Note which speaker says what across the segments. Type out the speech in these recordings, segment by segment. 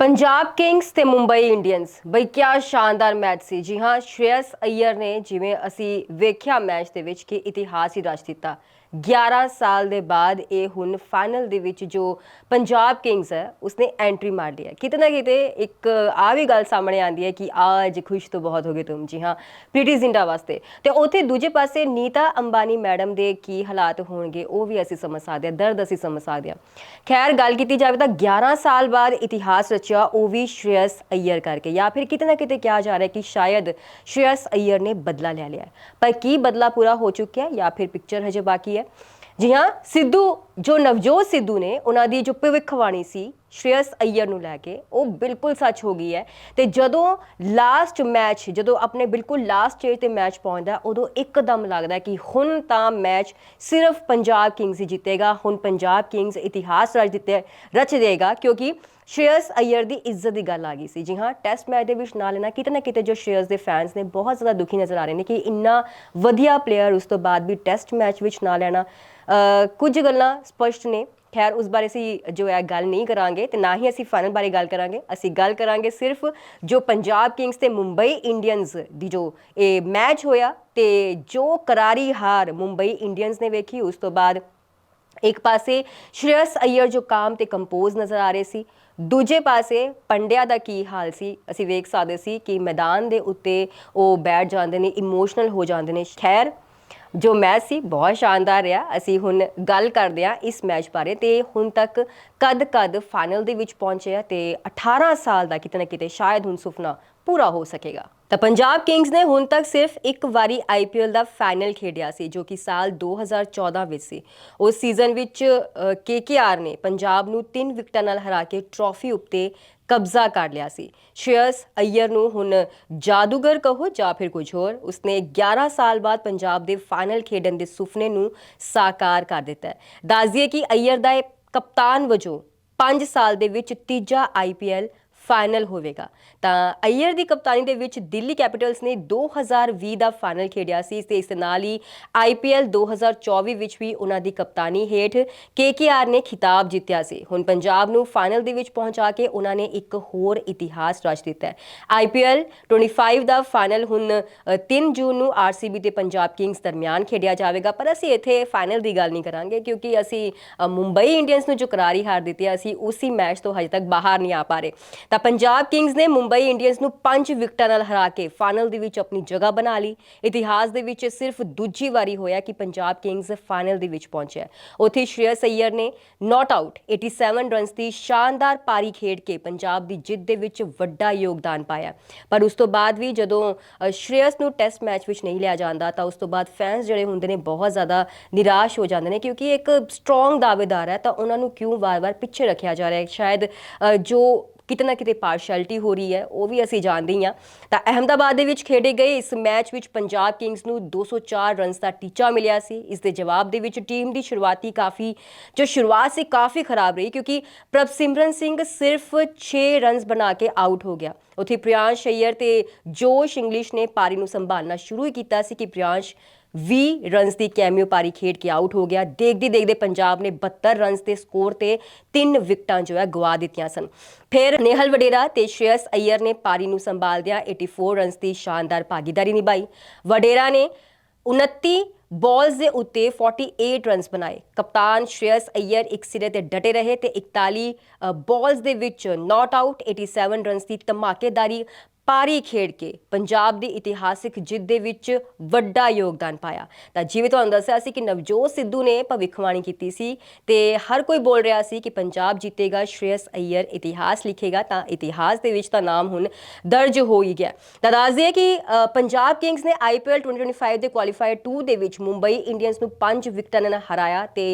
Speaker 1: Punjab Kings ਤੇ Mumbai Indians. ਬਈ ਕਿਆ ਸ਼ਾਨਦਾਰ ਮੈਚ ਸੀ। ਜੀ ਹਾਂ ਸ਼੍ਰੇਯਸ ਅਈਅਰ ਨੇ ਜਿਵੇਂ ਅਸੀਂ ਵੇਖਿਆ ਮੈਚ ਦੇ ਵਿੱਚ ਕਿ ਇਤਿਹਾਸ ਹੀ ਰਚ ਦਿੱਤਾ। 11 ਸਾਲ ਦੇ ਬਾਅਦ ਇਹ ਹੁਣ ਫਾਈਨਲ ਦੇ ਵਿੱਚ ਜੋ ਪੰਜਾਬ ਕਿੰਗਸ ਹੈ, ਉਸਨੇ ਐਂਟਰੀ ਮਾਰ ਲਈ ਹੈ। ਕਿਤੇ ਨਾ ਕਿਤੇ ਇੱਕ ਆ ਵੀ ਗੱਲ ਸਾਹਮਣੇ ਆਂਦੀ ਹੈ ਕਿ ਆਜ ਖੁਸ਼ ਤੋਂ ਬਹੁਤ ਹੋਗੇ ਤੁਮ। ਜੀ ਹਾਂ ਪ੍ਰੀਟੀ ਜ਼ਿੰਡਾ ਵਾਸਤੇ। ਤੇ ਉੱਥੇ ਦੂਜੇ ਪਾਸੇ ਨੀਤਾ ਅੰਬਾਨੀ ਮੈਡਮ ਦੇ ਕੀ ਹਾਲਾਤ ਹੋਣਗੇ, ਉਹ ਵੀ ਅਸੀਂ ਸਮਝ ਸਕਦੇ ਹਾਂ, ਦਰਦ ਅਸੀਂ ਸਮਝ ਸਕਦੇ ਹਾਂ। ਖੈਰ, ਗੱਲ ਕੀਤੀ ਜਾਵੇ ਤਾਂ 11 ਸਾਲ ਬਾਅਦ ਇਤਿਹਾਸ ਰਚਿਆ, ਉਹ ਵੀ ਸ਼੍ਰੇਯਸ ਅਈਅਰ ਕਰਕੇ। ਜਾਂ ਫਿਰ ਕਿਤੇ ਨਾ ਕਿਤੇ ਕਿਹਾ ਜਾ ਰਿਹਾ ਕਿ ਸ਼ਾਇਦ ਸ਼੍ਰੇਯਸ ਅਈਅਰ ਨੇ ਬਦਲਾ ਲੈ ਲਿਆ ਪਰ ਕੀ ਬਦਲਾ ਪੂਰਾ ਹੋ ਚੁੱਕਿਆ ਜਾਂ ਫਿਰ ਪਿਕਚਰ ਹਜੇ ਬਾਕੀ ਹੈ। ਜੀ ਹਾਂ ਸਿੱਧੂ ਜੋ ਨਵਜੋਤ ਸਿੱਧੂ ਨੇ ਉਹਨਾਂ ਦੀ ਜੋ ਭਵਿੱਖਬਾਣੀ ਸੀ ਸ਼੍ਰੇਅਸ ਅਈਅਰ ਨੂੰ ਲੈ ਕੇ ਉਹ ਬਿਲਕੁਲ ਸੱਚ ਹੋ ਗਈ ਹੈ। ਤੇ ਜਦੋਂ ਲਾਸਟ ਮੈਚ ਜਦੋਂ ਆਪਣੇ ਬਿਲਕੁਲ ਲਾਸਟ ਸਟੇਜ ਤੇ ਮੈਚ ਪਹੁੰਚਦਾ ਹੈ, ਉਦੋਂ ਇੱਕਦਮ ਲੱਗਦਾ ਕਿ ਹੁਣ ਤਾਂ ਮੈਚ ਸਿਰਫ ਪੰਜਾਬ ਕਿੰਗਸ ਹੀ ਜਿੱਤੇਗਾ ਹੁਣ ਪੰਜਾਬ ਕਿੰਗਸ ਇਤਿਹਾਸ ਰਚ ਦਿੱਤੇ ਰਚ ਦੇਗਾ ਕਿਉਂਕਿ ਸ਼੍ਰੇਅਸ ਅਈਅਰ ਦੀ ਇੱਜ਼ਤ ਦੀ ਗੱਲ ਆ ਗਈ ਸੀ। ਜੀ ਹਾਂ ਟੈਸਟ ਮੈਚ ਦੇ ਵਿੱਚ ਨਾ ਲੈਣਾ ਕਿਤੇ ਨਾ ਕਿਤੇ ਜੋ ਸ਼੍ਰੇਅਸ ਦੇ ਫੈਨਸ ਨੇ ਬਹੁਤ ਜ਼ਿਆਦਾ ਦੁਖੀ ਨਜ਼ਰ ਆ ਰਹੇ ਨੇ ਕਿ ਇੰਨਾ ਵਧੀਆ ਪਲੇਅਰ ਉਸ ਤੋਂ ਬਾਅਦ ਵੀ ਟੈਸਟ ਮੈਚ ਵਿੱਚ ਨਾ ਲੈਣਾ ਕੁਝ ਗੱਲਾਂ ਸਪਸ਼ਟ ਨੇ। ਖੈਰ, ਉਸ ਬਾਰੇ ਅਸੀਂ ਜੋ ਹੈ ਗੱਲ ਨਹੀਂ ਕਰਾਂਗੇ ਤੇ ਨਾ ਹੀ ਅਸੀਂ ਫਾਈਨਲ ਬਾਰੇ ਗੱਲ ਕਰਾਂਗੇ। ਅਸੀਂ ਗੱਲ ਕਰਾਂਗੇ ਸਿਰਫ ਜੋ ਪੰਜਾਬ ਕਿੰਗਸ ਤੇ ਮੁੰਬਈ ਇੰਡੀਅਨਸ ਦੀ ਜੋ ਇਹ ਮੈਚ ਹੋਇਆ ਤੇ ਜੋ ਕਰਾਰੀ ਹਾਰ ਮੁੰਬਈ ਇੰਡੀਅਨਸ ਨੇ ਵੇਖੀ, ਉਸ ਤੋਂ ਬਾਅਦ ਇੱਕ ਪਾਸੇ ਸ਼੍ਰੇਅਸ ਅਈਅਰ ਜੋ ਕਾਮ ਤੇ ਕੰਪੋਜ਼ ਨਜ਼ਰ ਆ ਰਹੇ ਸੀ, ਦੂਜੇ ਪਾਸੇ ਪੰਡਿਆ ਦਾ ਕੀ ਹਾਲ ਸੀ, ਅਸੀਂ ਵੇਖ ਸਕਦੇ ਸੀ ਕਿ ਮੈਦਾਨ ਦੇ ਉੱਤੇ ਉਹ ਬੈਠ ਜਾਂਦੇ ਨੇ ਇਮੋਸ਼ਨਲ ਹੋ ਜਾਂਦੇ ਨੇ। ਖੈਰ ਜੋ ਮੈਚ ਸੀ, ਬਹੁਤ ਸ਼ਾਨਦਾਰ ਰਿਹਾ। ਅਸੀਂ ਹੁਣ ਗੱਲ ਕਰਦੇ ਹਾਂ ਇਸ ਮੈਚ ਬਾਰੇ ਤੇ ਹੁਣ ਤੱਕ ਕਦ ਕਦ ਫਾਈਨਲ ਦੇ ਵਿੱਚ ਪਹੁੰਚੇ ਆ ਤੇ 18 ਸਾਲ ਦਾ ਕਿਤੇ ਨਾ ਕਿਤੇ ਸ਼ਾਇਦ ਹੁਣ ਸੁਪਨਾ ਪੂਰਾ ਹੋ ਸਕੇਗਾ। ਤਾਂ ਪੰਜਾਬ ਕਿੰਗਸ ਨੇ ਹੁਣ ਤੱਕ ਸਿਰਫ ਇੱਕ ਵਾਰੀ ਆਈਪੀਐਲ ਦਾ ਫਾਈਨਲ ਖੇਡਿਆ ਸੀ, ਜੋ ਕਿ ਸਾਲ 2014 ਵਿੱਚ ਸੀ। ਉਸ ਸੀਜ਼ਨ ਵਿੱਚ ਕੇਕੇਆਰ ਨੇ ਪੰਜਾਬ ਨੂੰ 3 ਵਿਕਟਾਂ ਨਾਲ ਹਰਾ ਕੇ ਟਰੋਫੀ ਉੱਤੇ ਕਬਜ਼ਾ ਕਰ ਲਿਆ ਸੀ। ਸ਼ੇਅਰਸ ਅਈਅਰ ਨੂੰ ਹੁਣ ਜਾਦੂਗਰ ਕਹੋ ਜਾਂ ਫਿਰ ਕੁਝ ਹੋਰ, ਉਸਨੇ 11 ਸਾਲ ਬਾਅਦ ਪੰਜਾਬ ਦੇ ਫਾਈਨਲ ਖੇਡਣ ਦੇ ਸੁਪਨੇ ਨੂੰ ਸਾਕਾਰ ਕਰ ਦਿੱਤਾ ਹੈ। ਦੱਸ ਕਿ ਅਈਅਰ ਦਾ ਕਪਤਾਨ ਵਜੋਂ 5 ਸਾਲ ਦੇ ਵਿੱਚ ਤੀਜਾ ਆਈਪੀਐਲ ਫਾਈਨਲ ਹੋਵੇਗਾ। ਤਾਂ ਅਈਅਰ ਦੀ ਕਪਤਾਨੀ ਦੇ ਵਿੱਚ ਦਿੱਲੀ ਕੈਪੀਟਲਸ ਨੇ 2020 ਦਾ ਫਾਈਨਲ ਖੇਡਿਆ ਸੀ। ਤੇ ਇਸ ਨਾਲ ਹੀ ਆਈਪੀਐਲ 2024 ਵਿੱਚ ਵੀ ਉਹਨਾਂ ਦੀ ਕਪਤਾਨੀ ਹੇਠ ਕੇਕੇਆਰ ਨੇ ਖਿਤਾਬ ਜਿੱਤਿਆ ਸੀ। ਹੁਣ ਪੰਜਾਬ ਨੂੰ ਫਾਈਨਲ ਦੇ ਵਿੱਚ ਪਹੁੰਚਾ ਕੇ ਉਹਨਾਂ ਨੇ ਇੱਕ ਹੋਰ ਇਤਿਹਾਸ ਰਚ ਦਿੱਤਾ ਹੈ। ਆਈਪੀਐਲ 25 ਦਾ ਫਾਈਨਲ ਹੁਣ ਅ, 3 ਜੂਨ ਨੂੰ ਆਰਸੀਬੀ ਤੇ ਪੰਜਾਬ ਕਿੰਗਸ ਦਰਮਿਆਨ ਖੇਡਿਆ ਜਾਵੇਗਾ। ਪਰ ਅਸੀਂ ਇੱਥੇ ਫਾਈਨਲ ਦੀ ਗੱਲ ਨਹੀਂ ਕਰਾਂਗੇ ਕਿਉਂਕਿ ਅਸੀਂ ਮੁੰਬਈ ਇੰਡੀਅਨਸ ਨੂੰ ਜੋ ਕਰਾਰੀ ਹਾਰ ਦਿੱਤੀ ਅਸੀਂ ਉਸੇ ਮੈਚ ਤੋਂ ਹਜੇ ਤੱਕ ਬਾਹਰ ਨਹੀਂ ਆ ਪਾ ਰਹੇ। ਤਾਂ ਪੰਜਾਬ ਕਿੰਗਸ ਨੇ ਮੁੰਬਈ ਇੰਡੀਅਨਸ ਨੂੰ 5 ਵਿਕਟਾਂ ਨਾਲ ਹਰਾ ਕੇ ਫਾਈਨਲ ਦੇ ਵਿੱਚ ਆਪਣੀ ਜਗ੍ਹਾ ਬਣਾ ਲਈ। ਇਤਿਹਾਸ ਦੇ ਵਿੱਚ ਸਿਰਫ ਦੂਜੀ ਵਾਰੀ ਹੋਇਆ ਕਿ ਪੰਜਾਬ ਕਿੰਗਸ ਫਾਈਨਲ ਦੇ ਵਿੱਚ ਪਹੁੰਚਿਆ ਉੱਥੇ ਸ਼੍ਰੇਅਸ ਅਈਅਰ ਨੇ ਨਾਟ ਆਊਟ 87 ਰਨਸ ਦੀ ਸ਼ਾਨਦਾਰ ਪਾਰੀ ਖੇਡ ਕੇ ਪੰਜਾਬ ਦੀ ਜਿੱਤ ਦੇ ਵਿੱਚ ਵੱਡਾ ਯੋਗਦਾਨ ਪਾਇਆ। ਪਰ ਉਸ ਤੋਂ ਬਾਅਦ ਵੀ ਜਦੋਂ ਸ਼੍ਰੇਅਸ ਨੂੰ ਟੈਸਟ ਮੈਚ ਵਿੱਚ ਨਹੀਂ ਲਿਆ ਜਾਂਦਾ, ਤਾਂ ਉਸ ਤੋਂ ਬਾਅਦ ਫੈਨਸ ਜਿਹੜੇ ਹੁੰਦੇ ਨੇ ਬਹੁਤ ਜ਼ਿਆਦਾ ਨਿਰਾਸ਼ ਹੋ ਜਾਂਦੇ ਨੇ ਕਿਉਂਕਿ ਇੱਕ ਸਟਰੋਂਗ ਦਾਅਵੇਦਾਰ ਹੈ, ਤਾਂ ਉਹਨਾਂ ਨੂੰ ਕਿਉਂ ਵਾਰ-ਵਾਰ ਪਿੱਛੇ ਰੱਖਿਆ ਜਾ ਰਿਹਾ ਹੈ? ਸ਼ਾਇਦ ਜੋ ਕਿਤੇ ਨਾ ਕਿਤੇ ਪਾਰਸ਼ੈਲਿਟੀ ਹੋ ਰਹੀ ਹੈ, ਉਹ ਵੀ ਅਸੀਂ ਜਾਣਦੇ ਹੀ ਹਾਂ। ਤਾਂ ਅਹਮਦਾਬਾਦ ਦੇ ਵਿੱਚ ਖੇਡੇ ਗਏ, ਇਸ ਮੈਚ ਵਿੱਚ ਪੰਜਾਬ ਕਿੰਗਸ ਨੂੰ 204 ਰਨਸ ਦਾ ਟੀਚਾ ਮਿਲਿਆ ਸੀ। ਇਸ ਦੇ ਜਵਾਬ ਦੇ ਵਿੱਚ ਟੀਮ ਦੀ ਸ਼ੁਰੂਆਤੀ ਕਾਫੀ, ਜੋ ਸ਼ੁਰੂਆਤ ਸੀ, ਕਾਫੀ ਖਰਾਬ ਰਹੀ, ਕਿਉਂਕਿ ਪ੍ਰਭਸਿਮਰਨ ਸਿੰਘ ਸਿਰਫ 6 ਰਨਸ ਬਣਾ ਕੇ ਆਊਟ ਹੋ ਗਿਆ। ਉੱਥੇ ਪ੍ਰਿਆੰਸ਼ ਅਈਅਰ ਤੇ ਜੋਸ਼ ਇੰਗਲਿਸ਼ ਨੇ ਪਾਰੀ ਨੂੰ ਸੰਭਾਲਣਾ ਸ਼ੁਰੂ ਹੀ ਕੀਤਾ ਸੀ ਕਿ ਪ੍ਰਿਆੰਸ਼ 20 ਰਨਸ ਦੀ ਕੈਮੀਓ ਪਾਰੀ ਖੇਡ ਕੇ ਆਊਟ ਹੋ ਗਿਆ। ਦੇਖਦੇ ਦੇਖਦੇ ਪੰਜਾਬ ਨੇ 72 ਰਨਸ ਦੇ ਸਕੋਰ ਤੇ ਤਿੰਨ ਵਿਕਟਾਂ ਜੋ ਹੈ ਗਵਾ ਦਿੱਤੀਆਂ ਸਨ। ਫਿਰ ਨੇਹਲ ਵਡੇਰਾ ਤੇ ਸ਼੍ਰੇਅਸ ਅਈਅਰ ਨੇ ਪਾਰੀ ਨੂੰ ਸੰਭਾਲਦਿਆਂ 84 ਰਨਸ ਦੀ ਸ਼ਾਨਦਾਰ ਭਾਗੀਦਾਰੀ ਨਿਭਾਈ। ਵਡੇਰਾ ਨੇ 29 ਬਾਲਸ ਦੇ ਉੱਤੇ 48 ਰਨਸ ਬਣਾਏ। ਕਪਤਾਨ ਸ਼੍ਰੇਅਸ ਅਈਅਰ ਇੱਕ ਸਿਰੇ ਤੇ ਡਟੇ ਰਹੇ ਤੇ 41 ਬਾਲਸ ਦੇ ਵਿੱਚ ਨਾਟ ਆਊਟ 87 ਰਨਸ ਦੀ ਧਮਾਕੇਦਾਰੀ ਪਾਰੀ ਖੇਡ ਕੇ ਪੰਜਾਬ ਦੀ ਇਤਿਹਾਸਿਕ ਜਿੱਤ ਦੇ ਵਿੱਚ ਵੱਡਾ ਯੋਗਦਾਨ ਪਾਇਆ। ਤਾਂ ਜਿਵੇਂ ਤੁਹਾਨੂੰ ਦੱਸਿਆ ਸੀ ਕਿ ਨਵਜੋਤ ਸਿੱਧੂ ਨੇ ਭਵਿੱਖਬਾਣੀ ਕੀਤੀ ਸੀ ਤੇ ਹਰ ਕੋਈ ਬੋਲ ਰਿਹਾ ਸੀ ਕਿ ਪੰਜਾਬ ਜਿੱਤੇਗਾ, ਸ਼੍ਰੇਅਸ ਅਈਅਰ ਇਤਿਹਾਸ ਲਿਖੇਗਾ, ਤਾਂ ਇਤਿਹਾਸ ਦੇ ਵਿੱਚ ਤਾਂ ਨਾਮ ਹੁਣ ਦਰਜ ਹੋ ਹੀ ਗਿਆ। ਤਾਂ ਦੱਸ ਹੈ ਕਿ ਪੰਜਾਬ ਕਿੰਗਸ ਨੇ ਆਈਪੀਐਲ 2025 ਦੇ ਕੁਆਲੀਫਾਇਰ 2 ਦੇ ਵਿੱਚ ਮੁੰਬਈ ਇੰਡੀਅਨਸ ਨੂੰ 5 ਵਿਕਟਾਂ ਨਾਲ ਹਰਾਇਆ ਤੇ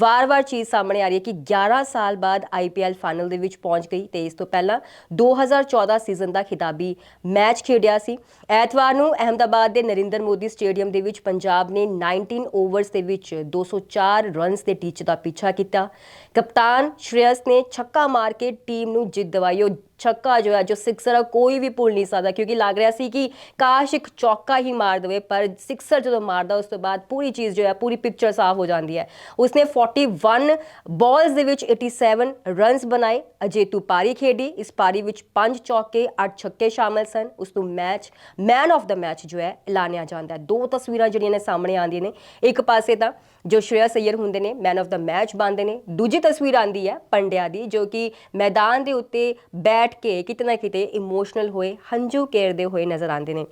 Speaker 1: ਵਾਰ-ਵਾਰ ਚੀਜ਼ ਸਾਹਮਣੇ ਆ ਰਹੀ ਹੈ ਕਿ 11 ਸਾਲ ਬਾਅਦ ਆਈਪੀਐਲ ਫਾਈਨਲ ਦੇ ਵਿੱਚ ਪਹੁੰਚ ਗਈ ਤੇ ਇਸ ਤੋਂ ਪਹਿਲਾਂ 2014 ਸੀਜ਼ਨ ਦਾ ਖਿਤਾਬੀ ਮੈਚ ਖੇਡਿਆ ਸੀ। ਐਤਵਾਰ ਨੂੰ ਅਹਮਦਾਬਾਦ ਦੇ ਨਰਿੰਦਰ ਮੋਦੀ ਸਟੇਡੀਅਮ ਦੇ ਵਿੱਚ ਪੰਜਾਬ ਨੇ 19 ਓਵਰਸ ਦੇ ਵਿੱਚ 204 ਰਨਸ ਦੇ ਟੀਚ ਦਾ ਪਿੱਛਾ ਕੀਤਾ। ਕਪਤਾਨ ਸ਼੍ਰੇਅਸ ਨੇ ਛੱਕਾ ਮਾਰ ਕੇ ਟੀਮ ਨੂੰ ਜਿੱਤ ਦਿਵਾਈ। ਉਹ ਛੱਕਾ ਜੋ ਹੈ, ਜੋ ਸਿਕਸਰ ਆ ਕੋਈ ਵੀ ਭੁੱਲ ਨਹੀਂ ਸਕਦਾ, ਕਿਉਂਕਿ ਲੱਗ ਰਿਹਾ ਸੀ ਕਿ ਕਾਸ਼ ਇੱਕ ਚੌਕਾ ਹੀ ਮਾਰ ਦੇਵੇ, ਪਰ ਸਿਕਸਰ ਜਦੋਂ ਮਾਰਦਾ, ਉਸ ਤੋਂ ਬਾਅਦ ਪੂਰੀ ਚੀਜ਼ ਜੋ ਹੈ, ਪੂਰੀ ਪਿਕਚਰ ਸਾਫ਼ ਹੋ ਜਾਂਦੀ ਹੈ। ਉਸਨੇ 41 ਬਾਲਸ ਦੇ ਵਿੱਚ 87 ਰਨਸ ਬਣਾਏ ਅਜੇਤੂ ਪਾਰੀ ਖੇਡੀ, ਇਸ ਪਾਰੀ ਵਿੱਚ 5 ਚੌਕੇ 8 ਛੱਕੇ ਸ਼ਾਮਲ ਸਨ, ਉਸ ਨੂੰ match man of the match ਜੋ ਹੈ, ਐਲਾਨਿਆ ਜਾਂਦਾ ਦੋ ਤਸਵੀਰਾਂ ਜਿਹੜੀਆਂ ਨੇ ਸਾਹਮਣੇ ਆਉਂਦੀਆਂ ਨੇ। ਇੱਕ ਪਾਸੇ ਤਾਂ ਜੋ ਸ਼੍ਰੇਯਸ ਅਈਅਰ ਹੁੰਦੇ ਨੇ ਮੈਨ ਆਫ ਦਾ ਮੈਚ ਬਣਦੇ ਨੇ। ਦੂਜੀ ਤਸਵੀਰ ਆਂਦੀ ਹੈ ਪੰਡਿਆ ਦੀ, ਜੋ ਕਿ ਮੈਦਾਨ ਦੇ ਉੱਤੇ ਬੈਠ ਕੇ ਕਿਤੇ ਨਾ ਕਿਤੇ ਇਮੋਸ਼ਨਲ ਹੋਏ, ਹੰਝੂ ਕੇਰਦੇ ਹੋਏ ਨਜ਼ਰ ਆਉਂਦੇ ਨੇ।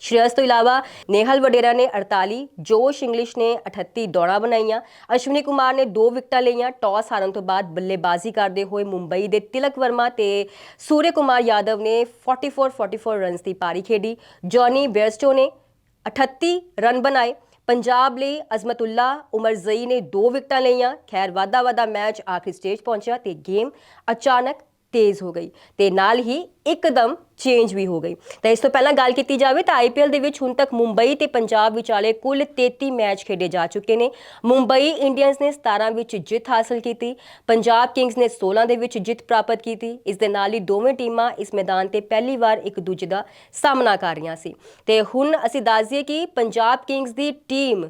Speaker 1: ਸ਼੍ਰੇਯਸ ਤੋਂ ਇਲਾਵਾ ਨੇਹਲ ਵਡੇਰਾ ਨੇ 48 ਜੋਸ਼ ਇੰਗਲਿਸ਼ ਨੇ 38 ਦੌੜਾਂ ਬਣਾਈਆਂ। ਅਸ਼ਵਨੀ ਕੁਮਾਰ ਨੇ 2 ਵਿਕਟਾਂ ਲਈਆਂ, ਟਾਸ ਹਾਰਨ ਤੋਂ ਬਾਅਦ ਬੱਲੇਬਾਜ਼ੀ ਕਰਦੇ ਹੋਏ ਮੁੰਬਈ ਦੇ ਤਿਲਕ ਵਰਮਾ ਤੇ ਸੂਰਯ ਕੁਮਾਰ ਯਾਦਵ ਨੇ 44 44 ਰਨਸ ਦੀ ਪਾਰੀ ਖੇਡੀ। ਜੌਨੀ ਬੇਅਰਸਟੋ ਨੇ 38 ਰਨ ਬਣਾਏ। ਪੰਜਾਬ ਲਈ ਅਜ਼ਮਤੁੱਲਾ, ਉਮਰ ਜ਼ਈ ਨੇ ਦੋ ਵਿਕਟਾਂ ਲਈਆਂ। ਖੈਰ ਵਾਦਾ ਵਾਦਾ ਮੈਚ ਆਖਰੀ ਸਟੇਜ ਪਹੁੰਚਿਆ ਤੇ ਗੇਮ ਅਚਾਨਕ ਤੇਜ਼ ਹੋ ਗਈ ਤੇ ਨਾਲ ਹੀ ਇੱਕਦਮ ਚੇਂਜ ਵੀ ਹੋ ਗਈ। ਤਾਂ ਇਸ ਤੋਂ ਪਹਿਲਾਂ ਗੱਲ ਕੀਤੀ ਜਾਵੇ ਤਾਂ ਆਈਪੀਐਲ ਦੇ ਵਿੱਚ ਹੁਣ ਤੱਕ ਮੁੰਬਈ ਤੇ ਪੰਜਾਬ ਵਿਚਾਲੇ ਕੁੱਲ 33 ਮੈਚ ਖੇਡੇ ਜਾ ਚੁੱਕੇ ਨੇ। ਮੁੰਬਈ ਇੰਡੀਅਨਸ ਨੇ 17 ਵਿੱਚ ਜਿੱਤ ਹਾਸਲ ਕੀਤੀ, ਪੰਜਾਬ ਕਿੰਗਸ ਨੇ 16 ਦੇ ਵਿੱਚ ਜਿੱਤ ਪ੍ਰਾਪਤ ਕੀਤੀ। ਇਸ ਦੇ ਨਾਲ ਹੀ ਦੋਵੇਂ ਟੀਮਾਂ ਇਸ ਮੈਦਾਨ ਤੇ ਪਹਿਲੀ ਵਾਰ ਇੱਕ ਦੂਜੇ ਦਾ ਸਾਹਮਣਾ ਕਰ ਰਹੀਆਂ ਸੀ। ਤੇ ਹੁਣ ਅਸੀਂ ਦੱਸ ਦਈਏ ਕਿ ਪੰਜਾਬ ਕਿੰਗਸ ਦੀ ਟੀਮ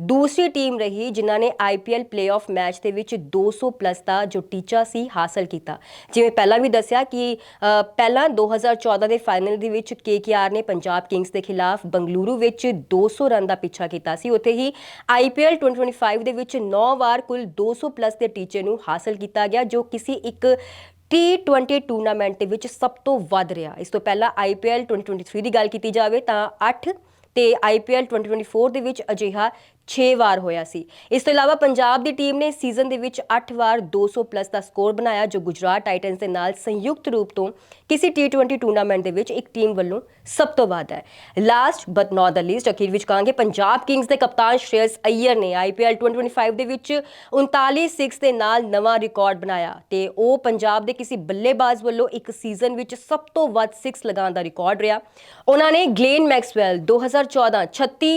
Speaker 1: ਦੂਸਰੀ ਟੀਮ ਰਹੀ ਜਿਨ੍ਹਾਂ ਨੇ ਆਈਪੀਐਲ ਪਲੇਆਫ ਮੈਚ ਦੇ ਵਿੱਚ 200 ਪਲੱਸ ਦਾ ਜੋ ਟੀਚਾ ਸੀ ਹਾਸਲ ਕੀਤਾ। ਜਿਵੇਂ ਪਹਿਲਾਂ ਵੀ ਦੱਸਿਆ ਕਿ ਅ, ਪਹਿਲਾਂ 2014 ਦੇ ਫਾਈਨਲ ਦੇ ਵਿੱਚ ਕੇਕੇਆਰ ਨੇ ਪੰਜਾਬ ਕਿੰਗਸ ਦੇ ਖਿਲਾਫ ਬੰਗਲੁਰੂ ਵਿੱਚ 200 ਰਨ ਦਾ ਪਿੱਛਾ ਕੀਤਾ ਸੀ। ਉੱਥੇ ਹੀ ਆਈਪੀਐਲ 2025 ਦੇ ਵਿੱਚ 9 ਵਾਰ ਕੁੱਲ 200 ਪਲੱਸ ਦੇ ਟੀਚੇ ਨੂੰ ਹਾਸਲ ਕੀਤਾ ਗਿਆ ਜੋ ਕਿਸੇ ਇੱਕ T20 ਟੂਰਨਾਮੈਂਟ ਦੇ ਵਿੱਚ ਸਭ ਤੋਂ ਵੱਧ ਰਿਹਾ। ਇਸ ਤੋਂ ਪਹਿਲਾਂ ਆਈਪੀਐਲ 2023 ਦੀ ਗੱਲ ਕੀਤੀ ਜਾਵੇ ਤਾਂ 8 ਤੇ ਆਈਪੀਐਲ 2024 ਦੇ ਵਿੱਚ ਅਜਿਹਾ 6 ਵਾਰ ਹੋਇਆ ਸੀ। ਇਸ ਤੋਂ ਇਲਾਵਾ ਪੰਜਾਬ ਦੀ ਟੀਮ ਨੇ ਸੀਜ਼ਨ ਦੇ ਵਿੱਚ 8 ਵਾਰ 200 ਪਲੱਸ ਦਾ ਸਕੋਰ ਬਣਾਇਆ, ਜੋ ਗੁਜਰਾਤ ਟਾਈਟਨਸ ਦੇ ਨਾਲ ਸੰਯੁਕਤ ਰੂਪ ਤੋਂ ਕਿਸੇ T20 ਟੂਰਨਾਮੈਂਟ ਦੇ ਵਿੱਚ ਇੱਕ ਟੀਮ ਵੱਲੋਂ ਸਭ ਤੋਂ ਵੱਧ ਹੈ। Last but not the least ਅਖੀਰ ਵਿੱਚ ਕਹਾਂਗੇ, ਪੰਜਾਬ ਕਿੰਗਸ ਦੇ ਕਪਤਾਨ ਸ਼੍ਰੇਯਸ ਅਈਅਰ ਨੇ ਆਈਪੀਐਲ 2025 ਦੇ ਵਿੱਚ 39 6 ਦੇ ਨਾਲ ਨਵਾਂ ਰਿਕਾਰਡ ਬਣਾਇਆ ਤੇ ਉਹ ਪੰਜਾਬ ਦੇ ਕਿਸੇ ਬੱਲੇਬਾਜ਼ ਵੱਲੋਂ ਇੱਕ ਸੀਜ਼ਨ ਵਿੱਚ ਸਭ ਤੋਂ ਵੱਧ 6 ਲਗਾਉਣ ਦਾ ਰਿਕਾਰਡ ਰਿਹਾ। ਉਹਨਾਂ ਨੇ ਗਲੇਨ ਮੈਕਸਵੈਲ 2014 36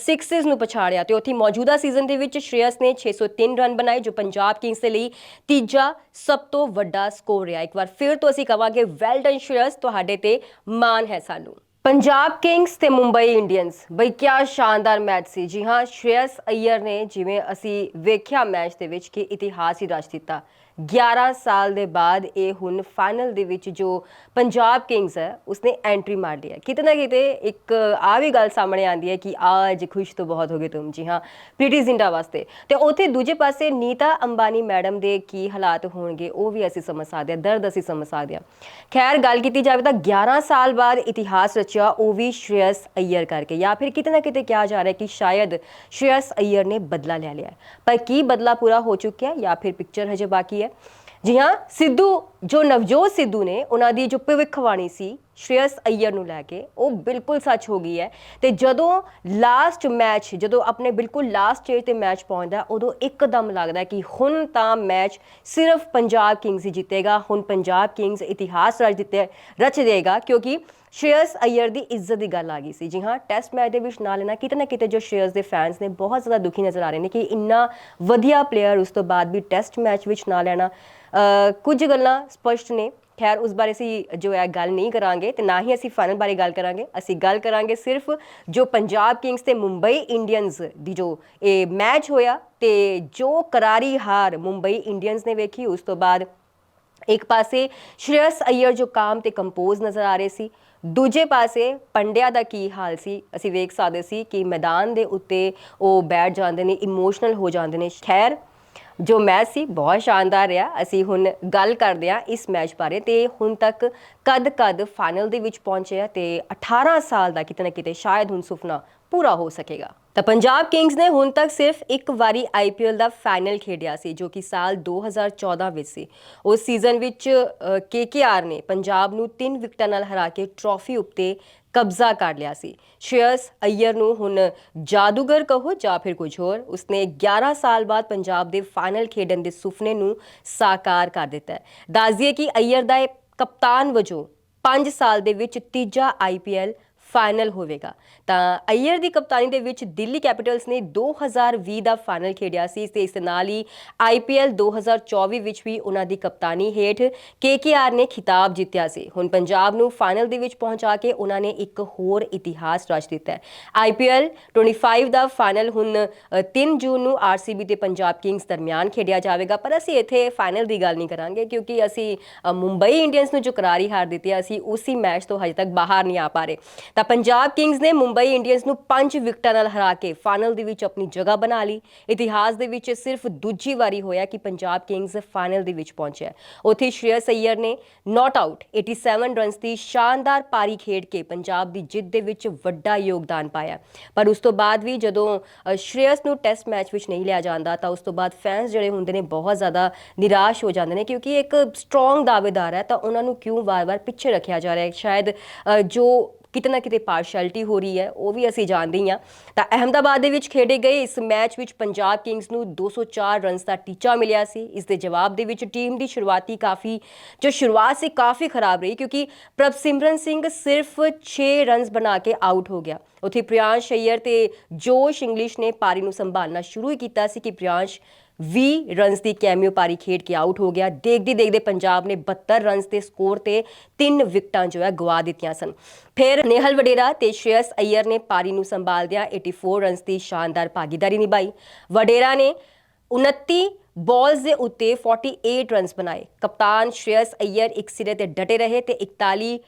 Speaker 1: 6s ਨੂੰ ਪਛਾੜਿਆ ਤੇ ਉੱਥੇ ਮੌਜੂਦਾ ਸੀਜ਼ਨ ਦੇ ਵਿੱਚ ਸ਼੍ਰੇਯਸ ਨੇ 603 ਰਨ ਬਣਾਏ, ਜੋ ਪੰਜਾਬ ਕਿੰਗਸ ਦੇ ਲਈ ਤੀਜਾ ਸਭ ਤੋਂ ਵੱਡਾ ਸਕੋਰ ਰਿਹਾ। ਇੱਕ ਵਾਰ ਫਿਰ ਤੋਂ ਅਸੀਂ ਕਵਾਂਗੇ ਵੈਲ ਡਨ ਸ਼੍ਰੇਯਸ ਤੁਹਾਡੇ ਤੇ ਮਾਣ ਹੈ ਸਾਨੂੰ। ਪੰਜਾਬ ਕਿੰਗਸ ਤੇ ਮੁੰਬਈ ਇੰਡੀਅਨਸ ਬਈ ਕਿਆ ਸ਼ਾਨਦਾਰ ਮੈਚ ਸੀ। ਜੀ ਹਾਂ, ਸ਼੍ਰੇਅਸ ਅਈਅਰ ਨੇ ਜਿਵੇਂ ਅਸੀਂ ਵੇਖਿਆ ਮੈਚ ਦੇ ਵਿੱਚ ਕਿ ਇਤਿਹਾਸ ਹੀ ਰਚ ਦਿੱਤਾ। 11 ਸਾਲ ਦੇ ਬਾਅਦ ਇਹ ਹੁਣ ਫਾਈਨਲ ਦੇ ਵਿੱਚ ਜੋ ਪੰਜਾਬ ਕਿੰਗਸ ਹੈ, ਉਸਨੇ ਐਂਟਰੀ ਮਾਰ ਲਈ ਹੈ। ਕਿਤੇ ਨਾ ਕਿਤੇ ਇੱਕ ਆ ਵੀ ਗੱਲ ਸਾਹਮਣੇ ਆਂਦੀ ਹੈ ਕਿ ਆਜ ਖੁਸ਼ ਤੋਂ ਬਹੁਤ ਹੋਗੇ ਤੁਮ। ਜੀ ਹਾਂ ਪ੍ਰੀਟੀ ਜ਼ਿੰਡਾ ਵਾਸਤੇ। ਤੇ ਉੱਥੇ ਦੂਜੇ ਪਾਸੇ ਨੀਤਾ ਅੰਬਾਨੀ ਮੈਡਮ ਦੇ ਕੀ ਹਾਲਾਤ ਹੋਣਗੇ, ਉਹ ਵੀ ਅਸੀਂ ਸਮਝ ਸਕਦੇ ਹਾਂ, ਦਰਦ ਅਸੀਂ ਸਮਝ ਸਕਦੇ ਹਾਂ। ਖੈਰ, ਗੱਲ ਕੀਤੀ ਜਾਵੇ ਤਾਂ 11 ਸਾਲ ਬਾਅਦ ਇਤਿਹਾਸ ਰਚਿਆ, ਉਹ ਵੀ ਸ਼੍ਰੇਯਸ ਅਈਅਰ ਕਰਕੇ। ਜਾਂ ਫਿਰ ਕਿਤੇ ਨਾ ਕਿਤੇ ਕਿਹਾ ਜਾ ਰਿਹਾ ਕਿ ਸ਼ਾਇਦ ਸ਼੍ਰੇਯਸ ਅਈਅਰ ਨੇ ਬਦਲਾ ਲੈ ਲਿਆ ਪਰ ਕੀ ਬਦਲਾ ਪੂਰਾ ਹੋ ਚੁੱਕਿਆ ਜਾਂ ਫਿਰ ਪਿਕਚਰ ਹਜੇ ਬਾਕੀ ਹੈ? ਜੀ ਹਾਂ ਸਿੱਧੂ ਜੋ ਨਵਜੋਤ ਸਿੱਧੂ ਨੇ ਉਹਨਾਂ ਦੀ ਜੋ ਭਵਿੱਖਬਾਣੀ ਸੀ ਸ਼੍ਰੇਅਸ ਅਈਅਰ ਨੂੰ ਲੈ ਕੇ ਉਹ ਬਿਲਕੁਲ ਸੱਚ ਹੋ ਗਈ ਹੈ। ਤੇ ਜਦੋਂ ਲਾਸਟ ਮੈਚ ਜਦੋਂ ਆਪਣੇ ਬਿਲਕੁਲ ਲਾਸਟ ਸਟੇਜ ਤੇ ਮੈਚ ਪਹੁੰਚਦਾ ਹੈ, ਉਦੋਂ ਇੱਕਦਮ ਲੱਗਦਾ ਕਿ ਹੁਣ ਤਾਂ ਮੈਚ ਸਿਰਫ ਪੰਜਾਬ ਕਿੰਗਸ ਹੀ ਜਿੱਤੇਗਾ ਹੁਣ ਪੰਜਾਬ ਕਿੰਗਸ ਇਤਿਹਾਸ ਰਚ ਦਿੱਤੇ ਰਚ ਦੇਗਾ ਕਿਉਂਕਿ ਸ਼੍ਰੇਅਸ ਅਈਅਰ ਦੀ ਇੱਜ਼ਤ ਦੀ ਗੱਲ ਆ ਗਈ ਸੀ। ਜੀ ਹਾਂ ਟੈਸਟ ਮੈਚ ਦੇ ਵਿੱਚ ਨਾ ਲੈਣਾ ਕਿਤੇ ਨਾ ਕਿਤੇ ਜੋ ਸ਼੍ਰੇਅਸ ਦੇ ਫੈਨਸ ਨੇ ਬਹੁਤ ਜ਼ਿਆਦਾ ਦੁਖੀ ਨਜ਼ਰ ਆ ਰਹੇ ਨੇ ਕਿ ਇੰਨਾ ਵਧੀਆ ਪਲੇਅਰ ਉਸ ਤੋਂ ਬਾਅਦ ਵੀ ਟੈਸਟ ਮੈਚ ਵਿੱਚ ਨਾ ਲੈਣਾ ਕੁਝ ਗੱਲਾਂ ਸਪਸ਼ਟ ਨੇ। ਖੈਰ, ਉਸ ਬਾਰੇ ਅਸੀਂ ਜੋ ਹੈ ਗੱਲ ਨਹੀਂ ਕਰਾਂਗੇ ਤੇ ਨਾ ਹੀ ਅਸੀਂ ਫਾਈਨਲ ਬਾਰੇ ਗੱਲ ਕਰਾਂਗੇ। ਅਸੀਂ ਗੱਲ ਕਰਾਂਗੇ ਸਿਰਫ ਜੋ ਪੰਜਾਬ ਕਿੰਗਸ ਤੇ ਮੁੰਬਈ ਇੰਡੀਅਨਸ ਦੀ ਜੋ ਇਹ ਮੈਚ ਹੋਇਆ ਤੇ ਜੋ ਕਰਾਰੀ ਹਾਰ ਮੁੰਬਈ ਇੰਡੀਅਨਸ ਨੇ ਵੇਖੀ, ਉਸ ਤੋਂ ਬਾਅਦ ਇੱਕ ਪਾਸੇ ਸ਼੍ਰੇਅਸ ਅਈਅਰ ਜੋ ਕਾਮ ਤੇ ਕੰਪੋਜ਼ ਨਜ਼ਰ ਆ ਰਹੇ ਸੀ, ਦੂਜੇ ਪਾਸੇ ਪੰਡਿਆ ਦਾ ਕੀ ਹਾਲ ਸੀ, ਅਸੀਂ ਵੇਖ ਸਕਦੇ ਸੀ ਕਿ ਮੈਦਾਨ ਦੇ ਉੱਤੇ ਉਹ ਬੈਠ ਜਾਂਦੇ ਨੇ ਇਮੋਸ਼ਨਲ ਹੋ ਜਾਂਦੇ ਨੇ। ਖੈਰ ਜੋ ਮੈਚ ਸੀ, ਬਹੁਤ ਸ਼ਾਨਦਾਰ ਰਿਹਾ। ਅਸੀਂ ਹੁਣ ਗੱਲ ਕਰਦੇ ਹਾਂ ਇਸ ਮੈਚ ਬਾਰੇ ਤੇ ਹੁਣ ਤੱਕ ਕਦ ਕਦ ਫਾਈਨਲ ਦੇ ਵਿੱਚ ਪਹੁੰਚੇ ਆ ਤੇ 18 ਸਾਲ ਦਾ ਕਿਤੇ ਨਾ ਕਿਤੇ ਸ਼ਾਇਦ ਹੁਣ ਸੁਪਨਾ ਪੂਰਾ ਹੋ ਸਕੇਗਾ। ਤਾਂ ਪੰਜਾਬ ਕਿੰਗਸ ਨੇ ਹੁਣ ਤੱਕ ਸਿਰਫ ਇੱਕ ਵਾਰੀ ਆਈਪੀਐਲ ਦਾ ਫਾਈਨਲ ਖੇਡਿਆ ਸੀ, ਜੋ ਕਿ ਸਾਲ 2014 ਵਿੱਚ ਸੀ। ਉਸ ਸੀਜ਼ਨ ਵਿੱਚ ਕੇਕੇਆਰ ਨੇ ਪੰਜਾਬ ਨੂੰ 3 ਵਿਕਟਾਂ ਨਾਲ ਹਰਾ ਕੇ ਟਰੋਫੀ ਉੱਤੇ ਕਬਜ਼ਾ ਕਰ ਲਿਆ ਸੀ। ਸ਼ੇਅਰਸ ਅਈਅਰ ਨੂੰ ਹੁਣ ਜਾਦੂਗਰ ਕਹੋ ਜਾਂ ਫਿਰ ਕੁਝ ਹੋਰ, ਉਸਨੇ 11 ਸਾਲ ਬਾਅਦ ਪੰਜਾਬ ਦੇ ਫਾਈਨਲ ਖੇਡਣ ਦੇ ਸੁਪਨੇ ਨੂੰ ਸਾਕਾਰ ਕਰ ਦਿੱਤਾ ਹੈ। ਕਿ ਅਈਅਰ ਦਾ ਕਪਤਾਨ ਵਜੋਂ 5 ਸਾਲ ਦੇ ਵਿੱਚ ਤੀਜਾ ਆਈਪੀਐਲ ਫਾਈਨਲ ਹੋਵੇਗਾ। ਤਾਂ ਅਈਅਰ ਦੀ ਕਪਤਾਨੀ ਦੇ ਵਿੱਚ ਦਿੱਲੀ ਕੈਪੀਟਲਸ ਨੇ 2020 ਦਾ ਫਾਈਨਲ ਖੇਡਿਆ ਸੀ। ਤੇ ਇਸ ਨਾਲ ਹੀ ਆਈਪੀਐਲ 2024 ਵਿੱਚ ਵੀ ਉਹਨਾਂ ਦੀ ਕਪਤਾਨੀ ਹੇਠ ਕੇਕੇਆਰ ਨੇ ਖਿਤਾਬ ਜਿੱਤਿਆ ਸੀ। ਹੁਣ ਪੰਜਾਬ ਨੂੰ ਫਾਈਨਲ ਦੇ ਵਿੱਚ ਪਹੁੰਚਾ ਕੇ ਉਹਨਾਂ ਨੇ ਇੱਕ ਹੋਰ ਇਤਿਹਾਸ ਰਚ ਦਿੱਤਾ ਹੈ। ਆਈਪੀਐਲ 25 ਦਾ ਫਾਈਨਲ ਹੁਣ ਅ, 3 ਜੂਨ ਨੂੰ ਆਰਸੀਬੀ ਤੇ ਪੰਜਾਬ ਕਿੰਗਸ ਦਰਮਿਆਨ ਖੇਡਿਆ ਜਾਵੇਗਾ। ਪਰ ਅਸੀਂ ਇੱਥੇ ਫਾਈਨਲ ਦੀ ਗੱਲ ਨਹੀਂ ਕਰਾਂਗੇ ਕਿਉਂਕਿ ਅਸੀਂ ਮੁੰਬਈ ਇੰਡੀਅਨਸ ਨੂੰ ਜੋ ਕਰਾਰੀ ਹਾਰ ਦਿੱਤੀ ਅਸੀਂ ਉਸੇ ਮੈਚ ਤੋਂ ਹਜੇ ਤੱਕ ਬਾਹਰ ਨਹੀਂ ਆ ਪਾ ਰਹੇ। ਤਾਂ ਪੰਜਾਬ ਕਿੰਗਸ ਨੇ ਮੁੰਬਈ ਇੰਡੀਅਨਸ ਨੂੰ 5 ਵਿਕਟਾਂ ਨਾਲ ਹਰਾ ਕੇ ਫਾਈਨਲ ਦੇ ਵਿੱਚ ਆਪਣੀ ਜਗ੍ਹਾ ਬਣਾ ਲਈ। ਇਤਿਹਾਸ ਦੇ ਵਿੱਚ ਸਿਰਫ ਦੂਜੀ ਵਾਰੀ ਹੋਇਆ ਕਿ ਪੰਜਾਬ ਕਿੰਗਸ ਫਾਈਨਲ ਦੇ ਵਿੱਚ ਪਹੁੰਚਿਆ ਉੱਥੇ ਸ਼੍ਰੇਅਸ ਅਈਅਰ ਨੇ ਨਾਟ ਆਊਟ 87 ਰਨਸ ਦੀ ਸ਼ਾਨਦਾਰ ਪਾਰੀ ਖੇਡ ਕੇ ਪੰਜਾਬ ਦੀ ਜਿੱਤ ਦੇ ਵਿੱਚ ਵੱਡਾ ਯੋਗਦਾਨ ਪਾਇਆ ਪਰ ਉਸ ਤੋਂ ਬਾਅਦ ਵੀ ਜਦੋਂ ਸ਼੍ਰੇਅਸ ਨੂੰ ਟੈਸਟ ਮੈਚ ਵਿੱਚ ਨਹੀਂ ਲਿਆ ਜਾਂਦਾ, ਤਾਂ ਉਸ ਤੋਂ ਬਾਅਦ ਫੈਨਸ ਜਿਹੜੇ ਹੁੰਦੇ ਨੇ ਬਹੁਤ ਜ਼ਿਆਦਾ ਨਿਰਾਸ਼ ਹੋ ਜਾਂਦੇ ਨੇ ਕਿਉਂਕਿ ਇੱਕ ਸਟਰੋਂਗ ਦਾਅਵੇਦਾਰ ਹੈ, ਤਾਂ ਉਹਨਾਂ ਨੂੰ ਕਿਉਂ ਵਾਰ-ਵਾਰ ਪਿੱਛੇ ਰੱਖਿਆ ਜਾ ਰਿਹਾ ਹੈ? ਸ਼ਾਇਦ ਜੋ ਕਿਤੇ ਨਾ ਕਿਤੇ ਪਾਰਸ਼ੈਲਿਟੀ ਹੋ ਰਹੀ ਹੈ, ਉਹ ਵੀ ਅਸੀਂ ਜਾਣਦੇ ਹਾਂ ਤਾਂ ਅਹਮਦਾਬਾਦ ਦੇ ਵਿੱਚ ਖੇਡੇ ਗਏ, ਇਸ ਮੈਚ ਵਿੱਚ ਪੰਜਾਬ ਕਿੰਗਸ ਨੂੰ 204 ਰਨਸ ਦਾ ਟੀਚਾ ਮਿਲਿਆ ਸੀ। ਇਸ ਦੇ ਜਵਾਬ ਦੇ ਵਿੱਚ ਟੀਮ ਦੀ ਸ਼ੁਰੂਆਤੀ ਕਾਫੀ, ਜੋ ਸ਼ੁਰੂਆਤ ਸੀ ਕਾਫੀ ਖਰਾਬ ਰਹੀ, ਕਿਉਂਕਿ ਪ੍ਰਭਸਿਮਰਨ ਸਿੰਘ ਸਿਰਫ 6 ਰਨਸ ਬਣਾ ਕੇ ਆਊਟ ਹੋ ਗਿਆ। ਉਥੇ ਪ੍ਰਿਆਂਸ਼ ਸ਼ਈਰ ਤੇ ਜੋਸ਼ ਇੰਗਲਿਸ਼ ਨੇ ਪਾਰੀ ਨੂੰ ਸੰਭਾਲਣਾ ਸ਼ੁਰੂ ਹੀ ਕੀਤਾ ਸੀ ਕਿ ਪ੍ਰਿਆਂਸ਼ 20 ਰਨਸ ਦੀ ਕੈਮਿਓ ਪਾਰੀ ਖੇਡ ਕੇ ਆਊਟ ਹੋ ਗਿਆ। ਦੇਖਦੇ ਦੇਖਦੇ ਪੰਜਾਬ ਨੇ 72 ਰਨਸ ਦੇ ਸਕੋਰ ਤੇ ਤਿੰਨ ਵਿਕਟਾਂ ਜੋ ਹੈ ਗਵਾ ਦਿੱਤੀਆਂ ਸਨ। ਫਿਰ ਨੇਹਲ ਵਡੇਰਾ ਤੇ ਸ਼੍ਰੇਅਸ ਅਈਅਰ ਨੇ ਪਾਰੀ ਨੂੰ ਸੰਭਾਲਦਿਆਂ 84 ਰਨਸ ਦੀ ਸ਼ਾਨਦਾਰ ਭਾਗੀਦਾਰੀ ਨਿਭਾਈ। ਵਡੇਰਾ ਨੇ 29 ਬਾਲਸ ਦੇ ਉੱਤੇ 48 ਰਨਸ ਬਣਾਏ। ਕਪਤਾਨ ਸ਼੍ਰੇਅਸ ਅਈਅਰ ਇੱਕ ਸਿਰੇ ਤੇ ਡਟੇ ਰਹੇ ਤੇ 41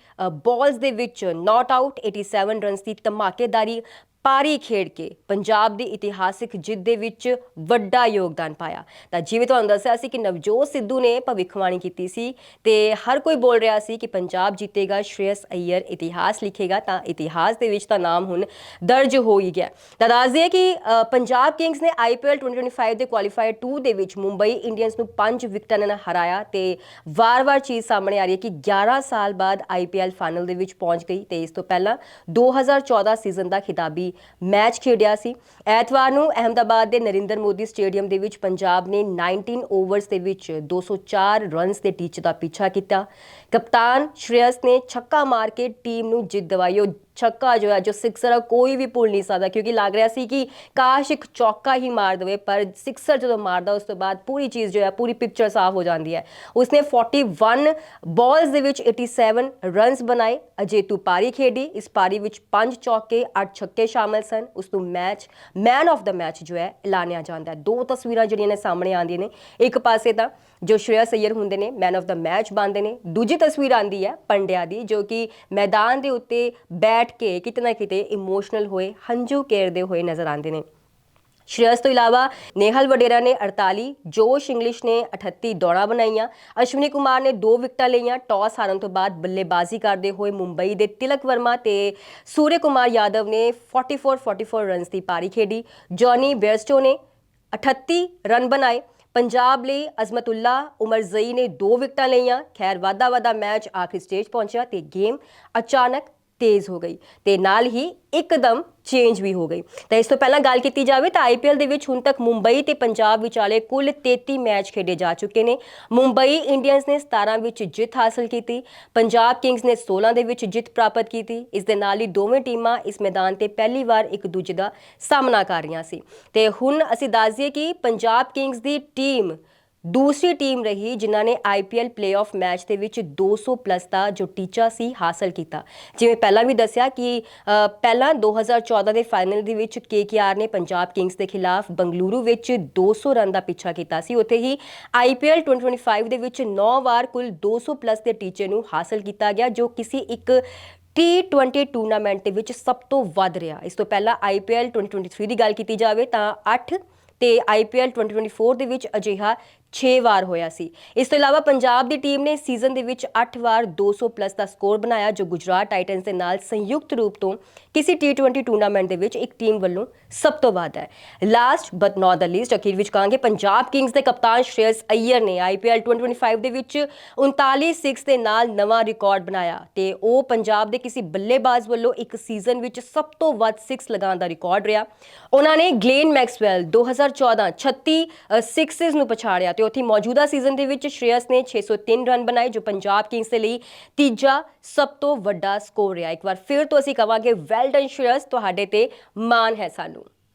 Speaker 1: ਬਾਲਸ ਦੇ ਵਿੱਚ ਨਾਟ ਆਊਟ 87 ਰਨਸ ਦੀ ਧਮਾਕੇਦਾਰੀ ਪਾਰੀ ਖੇਡ ਕੇ ਪੰਜਾਬ ਦੀ ਇਤਿਹਾਸਿਕ ਜਿੱਤ ਦੇ ਵਿੱਚ ਵੱਡਾ ਯੋਗਦਾਨ ਪਾਇਆ। ਤਾਂ ਜਿਵੇਂ ਤੁਹਾਨੂੰ ਦੱਸਿਆ ਸੀ ਕਿ ਨਵਜੋਤ ਸਿੱਧੂ ਨੇ ਭਵਿੱਖਬਾਣੀ ਕੀਤੀ ਸੀ ਤੇ ਹਰ ਕੋਈ ਬੋਲ ਰਿਹਾ ਸੀ ਕਿ ਪੰਜਾਬ ਜਿੱਤੇਗਾ, ਸ਼੍ਰੇਅਸ ਅਈਅਰ ਇਤਿਹਾਸ ਲਿਖੇਗਾ, ਤਾਂ ਇਤਿਹਾਸ ਦੇ ਵਿੱਚ ਤਾਂ ਨਾਮ ਹੁਣ ਦਰਜ ਹੋ ਹੀ ਗਿਆ। ਤਾਂ ਦੱਸ ਦਈਏ ਕਿ ਪੰਜਾਬ ਕਿੰਗਸ ਨੇ ਆਈਪੀਐਲ 2025 ਦੇ ਕੁਆਲੀਫਾਇਰ 2 ਦੇ ਵਿੱਚ ਮੁੰਬਈ ਇੰਡੀਅਨਸ ਨੂੰ 5 ਵਿਕਟਾਂ ਨਾਲ ਹਰਾਇਆ ਤੇ ਵਾਰ-ਵਾਰ ਚੀਜ਼ ਸਾਹਮਣੇ ਆ ਰਹੀ ਹੈ ਕਿ 11 ਸਾਲ ਬਾਅਦ ਆਈਪੀਐਲ ਫਾਈਨਲ ਦੇ ਵਿੱਚ ਪਹੁੰਚ ਗਈ ਤੇ ਇਸ ਤੋਂ ਪਹਿਲਾਂ 2014 ਸੀਜ਼ਨ ਦਾ ਖਿਤਾਬੀ ਮੈਚ ਖੇਡਿਆ ਸੀ। ਐਤਵਾਰ ਨੂੰ ਅਹਮਦਾਬਾਦ ਦੇ ਨਰਿੰਦਰ ਮੋਦੀ ਸਟੇਡੀਅਮ ਦੇ ਵਿੱਚ ਪੰਜਾਬ ਨੇ 19 ਓਵਰਸ ਦੇ ਵਿੱਚ 204 ਰਨਸ ਦੇ ਟੀਚੇ ਦਾ ਪਿੱਛਾ ਕੀਤਾ। ਕਪਤਾਨ ਸ਼੍ਰੇਅਸ ਨੇ ਛੱਕਾ ਮਾਰ ਕੇ ਟੀਮ ਨੂੰ ਜਿੱਤ ਦਿਵਾਈ। ਉਹ ਛੱਕਾ ਜੋ ਹੈ, ਜੋ ਸਿਕਸਰ ਹੈ ਕੋਈ ਵੀ ਭੁੱਲ ਨਹੀਂ ਸਕਦਾ, ਕਿਉਂਕਿ ਲੱਗ ਰਿਹਾ ਸੀ ਕਿ ਕਾਸ਼ ਇੱਕ ਚੌਕਾ ਹੀ ਮਾਰ ਦੇਵੇ, ਪਰ ਸਿਕਸਰ ਜਦੋਂ ਮਾਰਦਾ, ਉਸ ਤੋਂ ਬਾਅਦ ਪੂਰੀ ਚੀਜ਼ ਜੋ ਹੈ, ਪੂਰੀ ਪਿਕਚਰ ਸਾਫ਼ ਹੋ ਜਾਂਦੀ ਹੈ। ਉਸਨੇ 41 ਬਾਲਸ ਦੇ ਵਿੱਚ 87 ਰਨਸ ਬਣਾਏ ਅਜੇਤੂ ਪਾਰੀ ਖੇਡੀ, ਇਸ ਪਾਰੀ ਵਿੱਚ 5 ਚੌਕੇ 8 ਛੱਕੇ ਸ਼ਾਮਲ ਸਨ, ਉਸ ਨੂੰ match man of the match ਜੋ ਹੈ, ਐਲਾਨਿਆ ਜਾਂਦਾ ਹੈ। ਦੋ ਤਸਵੀਰਾਂ ਜਿਹੜੀਆਂ ਨੇ ਸਾਹਮਣੇ ਆਉਂਦੀਆਂ ਨੇ। ਇੱਕ ਪਾਸੇ ਤਾਂ ਜੋ ਸ਼੍ਰੇਯਸ ਅਈਅਰ ਹੁੰਦੇ ਨੇ ਮੈਨ ਆਫ ਦਾ ਮੈਚ ਬਣਦੇ ਨੇ। ਦੂਜੀ ਤਸਵੀਰ ਆਂਦੀ ਹੈ ਪੰਡਿਆ ਦੀ, ਜੋ ਕਿ ਮੈਦਾਨ ਦੇ ਉੱਤੇ ਬੈਠ ਕੇ ਕਿਤੇ ਨਾ ਕਿਤੇ ਇਮੋਸ਼ਨਲ ਹੋਏ, ਹੰਝੂ ਕੇਰਦੇ ਹੋਏ ਨਜ਼ਰ ਆਉਂਦੇ ਨੇ। ਸ਼੍ਰੇਯਸ ਤੋਂ ਇਲਾਵਾ ਨੇਹਲ ਵਡੇਰਾ ਨੇ 48 ਜੋਸ਼ ਇੰਗਲਿਸ਼ ਨੇ 38 ਦੌੜਾਂ ਬਣਾਈਆਂ। ਅਸ਼ਵਨੀ ਕੁਮਾਰ ਨੇ 2 ਵਿਕਟਾਂ ਲਈਆਂ, ਟਾਸ ਹਾਰਨ ਤੋਂ ਬਾਅਦ ਬੱਲੇਬਾਜ਼ੀ ਕਰਦੇ ਹੋਏ ਮੁੰਬਈ ਦੇ ਤਿਲਕ ਵਰਮਾ ਤੇ ਸੂਰਯ ਕੁਮਾਰ ਯਾਦਵ ਨੇ 44 44 ਰਨਸ ਦੀ ਪਾਰੀ ਖੇਡੀ। ਜੌਨੀ ਬੇਅਰਸਟੋ ਨੇ 38 ਰਨ ਬਣਾਏ। ਪੰਜਾਬ ਲਈ ਅਜ਼ਮਤੁੱਲਾ, ਉਮਰ ਜ਼ਈ ਨੇ ਦੋ ਵਿਕਟਾਂ ਲਈਆਂ। ਖੈਰ ਵਾਦਾ ਵਾਦਾ ਮੈਚ ਆਖਰੀ ਸਟੇਜ ਪਹੁੰਚਿਆ ਤੇ ਗੇਮ ਅਚਾਨਕ ਤੇਜ਼ ਹੋ ਗਈ ਤੇ ਨਾਲ ਹੀ ਇੱਕਦਮ ਚੇਂਜ ਵੀ ਹੋ ਗਈ। ਤਾਂ ਇਸ ਤੋਂ ਪਹਿਲਾਂ ਗੱਲ ਕੀਤੀ ਜਾਵੇ ਤਾਂ ਆਈਪੀਐਲ ਦੇ ਵਿੱਚ ਹੁਣ ਤੱਕ ਮੁੰਬਈ ਤੇ ਪੰਜਾਬ ਵਿਚਾਲੇ ਕੁੱਲ 33 ਮੈਚ ਖੇਡੇ ਜਾ ਚੁੱਕੇ ਨੇ। ਮੁੰਬਈ ਇੰਡੀਅਨਸ ਨੇ 17 ਵਿੱਚ ਜਿੱਤ ਹਾਸਲ ਕੀਤੀ, ਪੰਜਾਬ ਕਿੰਗਸ ਨੇ 16 ਦੇ ਵਿੱਚ ਜਿੱਤ ਪ੍ਰਾਪਤ ਕੀਤੀ। ਇਸ ਦੇ ਨਾਲ ਹੀ ਦੋਵੇਂ ਟੀਮਾਂ ਇਸ ਮੈਦਾਨ ਤੇ ਪਹਿਲੀ ਵਾਰ ਇੱਕ ਦੂਜੇ ਦਾ ਸਾਹਮਣਾ ਕਰ ਰਹੀਆਂ ਸੀ। ਤੇ ਹੁਣ ਅਸੀਂ ਦੱਸ ਦਈਏ ਕਿ ਪੰਜਾਬ ਕਿੰਗਸ ਦੀ ਟੀਮ ਦੂਸਰੀ ਟੀਮ ਰਹੀ ਜਿਨ੍ਹਾਂ ਨੇ ਆਈਪੀਐਲ ਪਲੇਆਫ ਮੈਚ ਦੇ ਵਿੱਚ 200 ਪਲੱਸ ਦਾ ਜੋ ਟੀਚਾ ਸੀ ਹਾਸਲ ਕੀਤਾ। ਜਿਵੇਂ ਪਹਿਲਾਂ ਵੀ ਦੱਸਿਆ ਕਿ ਅ, ਪਹਿਲਾਂ 2014 ਦੇ ਫਾਈਨਲ ਦੇ ਵਿੱਚ ਕੇਕੇਆਰ ਨੇ ਪੰਜਾਬ ਕਿੰਗਸ ਦੇ ਖਿਲਾਫ ਬੰਗਲੁਰੂ ਵਿੱਚ 200 ਰਨ ਦਾ ਪਿੱਛਾ ਕੀਤਾ ਸੀ। ਉੱਥੇ ਹੀ ਆਈਪੀਐਲ 2025 ਦੇ ਵਿੱਚ 9 ਵਾਰ ਕੁੱਲ 200 ਪਲੱਸ ਦੇ ਟੀਚੇ ਨੂੰ ਹਾਸਲ ਕੀਤਾ ਗਿਆ ਜੋ ਕਿਸੇ ਇੱਕ T20 ਟੂਰਨਾਮੈਂਟ ਦੇ ਵਿੱਚ ਸਭ ਤੋਂ ਵੱਧ ਰਿਹਾ। ਇਸ ਤੋਂ ਪਹਿਲਾਂ ਆਈਪੀਐਲ 2023 ਦੀ ਗੱਲ ਕੀਤੀ ਜਾਵੇ ਤਾਂ 8 ਤੇ ਆਈਪੀਐਲ 2024 ਦੇ ਵਿੱਚ ਅਜਿਹਾ 6 ਵਾਰ ਹੋਇਆ ਸੀ। ਇਸ ਤੋਂ ਇਲਾਵਾ ਪੰਜਾਬ ਦੀ ਟੀਮ ਨੇ ਸੀਜ਼ਨ ਦੇ ਵਿੱਚ 8 ਵਾਰ 200 ਪਲੱਸ ਦਾ ਸਕੋਰ ਬਣਾਇਆ, ਜੋ ਗੁਜਰਾਤ ਟਾਈਟਨਸ ਦੇ ਨਾਲ ਸੰਯੁਕਤ ਰੂਪ ਤੋਂ ਕਿਸੇ T20 ਟੂਰਨਾਮੈਂਟ ਦੇ ਵਿੱਚ ਇੱਕ ਟੀਮ ਵੱਲੋਂ ਸਭ ਤੋਂ ਵੱਧ ਹੈ। Last but not the least ਅਖੀਰ ਵਿੱਚ ਕਹਾਂਗੇ, ਪੰਜਾਬ ਕਿੰਗਸ ਦੇ ਕਪਤਾਨ ਸ਼੍ਰੇਅਸ ਅਈਅਰ ਨੇ ਆਈਪੀਐਲ 2025 ਦੇ ਵਿੱਚ 39 ਸਿਕਸ ਦੇ ਨਾਲ ਨਵਾਂ ਰਿਕਾਰਡ ਬਣਾਇਆ ਤੇ ਉਹ ਪੰਜਾਬ ਦੇ ਕਿਸੇ ਬੱਲੇਬਾਜ਼ ਵੱਲੋਂ ਇੱਕ ਸੀਜ਼ਨ ਵਿੱਚ ਸਭ ਤੋਂ ਵੱਧ ਸਿਕਸ ਲਗਾਉਣ ਦਾ ਰਿਕਾਰਡ ਰਿਹਾ। ਉਹਨਾਂ ਨੇ ਗਲੇਨ ਮੈਕਸਵੈਲ 2014 36 ਸਿਕਸਸ ਨੂੰ ਪਛਾੜਿਆ ਅਤੇ ਉੱਥੇ ਮੌਜੂਦਾ ਸੀਜ਼ਨ ਦੇ ਵਿੱਚ ਸ਼੍ਰੇਅਸ ਨੇ 603 ਰਨ ਬਣਾਏ, ਜੋ ਪੰਜਾਬ ਕਿੰਗਸ ਦੇ ਲਈ ਤੀਜਾ ਸਭ ਤੋਂ ਵੱਡਾ ਸਕੋਰ ਰਿਹਾ। ਇੱਕ ਵਾਰ ਫਿਰ ਤੋਂ ਅਸੀਂ ਕਵਾਂਗੇ ਵੈਲ ਡਨ ਸ਼੍ਰੇਅਸ, ਤੁਹਾਡੇ ਤੇ ਮਾਣ ਹੈ ਸਾਨੂੰ।